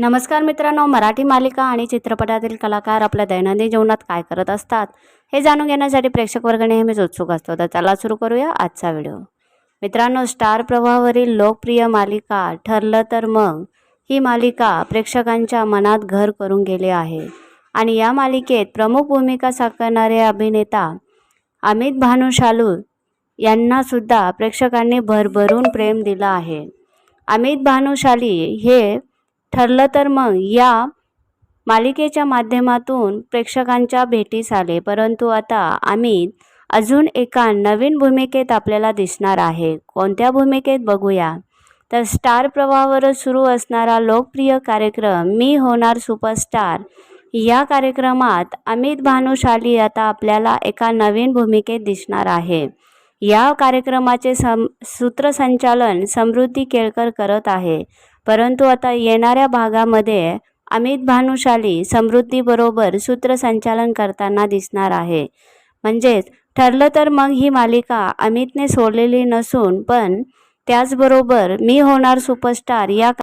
नमस्कार मित्रांनो मराठी मालिका आणि चित्रपटातील कलाकार आपल्या दैनंदिन जीवनात काय करत असतात हे जाणून घेण्यासाठी प्रेक्षक वर्ग नेहमीच उत्सुक असतो. तर चला सुरू करूया आजचा व्हिडिओ. मित्रांनो स्टार प्रवाहावरील लोकप्रिय मालिका ठरलं तर मग ही मालिका प्रेक्षकांच्या मनात घर करून गेले आहे. आणि या मालिकेत प्रमुख भूमिका साकारणारे अभिनेता अमित भानुशालू यांनासुद्धा प्रेक्षकांनी भरभरून प्रेम दिलं आहे. अमित भानुशाली हे ठरलं तर मग या मालिकेच्या माध्यमातून प्रेक्षकांच्या भेटीस आले. परंतु आता अमित अजून एका नवीन भूमिकेत आपल्याला दिसणार आहे. कोणत्या भूमिकेत बघूया? तर स्टार प्रवाहावरच सुरू असणारा लोकप्रिय कार्यक्रम मी होणार सुपरस्टार. या कार्यक्रमात अमित भानुशाली आता आपल्याला एका नवीन भूमिकेत दिसणार आहे. या कार्यक्रमाचे सम सूत्रसंचालन समृद्धी केळकर करत आहे. परंतु आता येणाऱ्या भागामध्ये अमित भानुशाली समृद्धीबरोबर सूत्रसंचालन करताना दिसणार आहे. म्हणजेच ठरलं तर मग ही मालिका अमितने सोडलेली नसून पण त्याचबरोबर मी होणार सुपरस्टार या